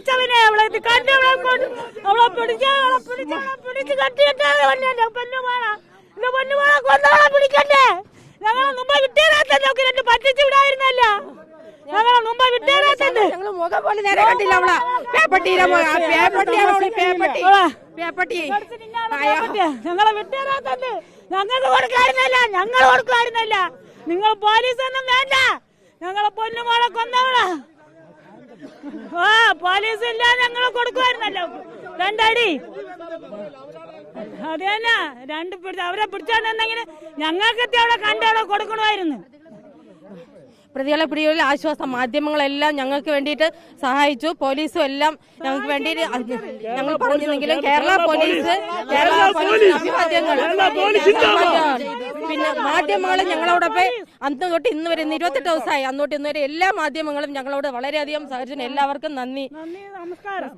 പടച്ചവനെ അവളെ ഇത് കണ്ട് അവളെ കൊണ്ട് അവളെ പിടിച്ച അവളെ പിടിച്ച പിടിച്ച് കെട്ടിയിട്ടാണ് എന്റെ പൊന്നുമാള എന്റെ പൊന്നുമാളെ കൊന്നവളെ പിടിക്കണ്ടേ? ഞങ്ങളെ മുമ്പ് വിട്ടേരാത്ത നോക്കി രണ്ട് പറ്റിച്ചു വിടായിരുന്നല്ല ഞങ്ങളെ മുമ്പ് വിട്ടേരാത്തത്. ഞങ്ങൾ മുഖം പോലെ നേരെ കണ്ടില്ല അവളെ. ആ പേപ്പട്ടിയാണ് അവൾ? പേപ്പട്ടി. പേപ്പട്ടി. ഞങ്ങളെ വിട്ടേരാത്തത്. ഞങ്ങൾക്ക് കൊടുക്കായിരുന്നല്ല ഞങ്ങൾ കൊടുക്കായിരുന്നല്ല നിങ്ങൾ പോലീസൊന്നും വേണ്ട. ഞങ്ങളെ പൊന്നുമോളെ കൊന്നവളാ. പോലീസ് ഇല്ലാതെ ഞങ്ങൾ കൊടുക്കുമായിരുന്നല്ലോ രണ്ടടി അത് തന്നെ രണ്ട് അവരെ പിടിച്ചോണ്ടെന്നെങ്കിൽ ഞങ്ങൾക്ക് അവിടെ കണ്ടവിടെ കൊടുക്കണമായിരുന്നു. പ്രതികളെ പിടികളിൽ ആശ്വാസം മാധ്യമങ്ങളെല്ലാം ഞങ്ങൾക്ക് വേണ്ടിയിട്ട് സഹായിച്ചു. പോലീസും എല്ലാം ഞങ്ങൾക്ക് വേണ്ടിയിട്ട് ഞങ്ങൾ പറഞ്ഞിരുന്നെങ്കിലും കേരള പോലീസ് കേരള പോലീസ് പിന്നെ മാധ്യമങ്ങൾ ഞങ്ങളോടൊപ്പം അന്ന് തൊട്ട് ഇന്ന് വരെ ഇന്ന് ഇരുപത്തെട്ട് ദിവസമായി. അന്ന് തൊട്ട് ഇന്ന് വരെ എല്ലാ മാധ്യമങ്ങളും ഞങ്ങളോട് വളരെയധികം സഹകരിച്ചു എല്ലാവർക്കും നന്ദി. നന്ദി നമസ്കാരം.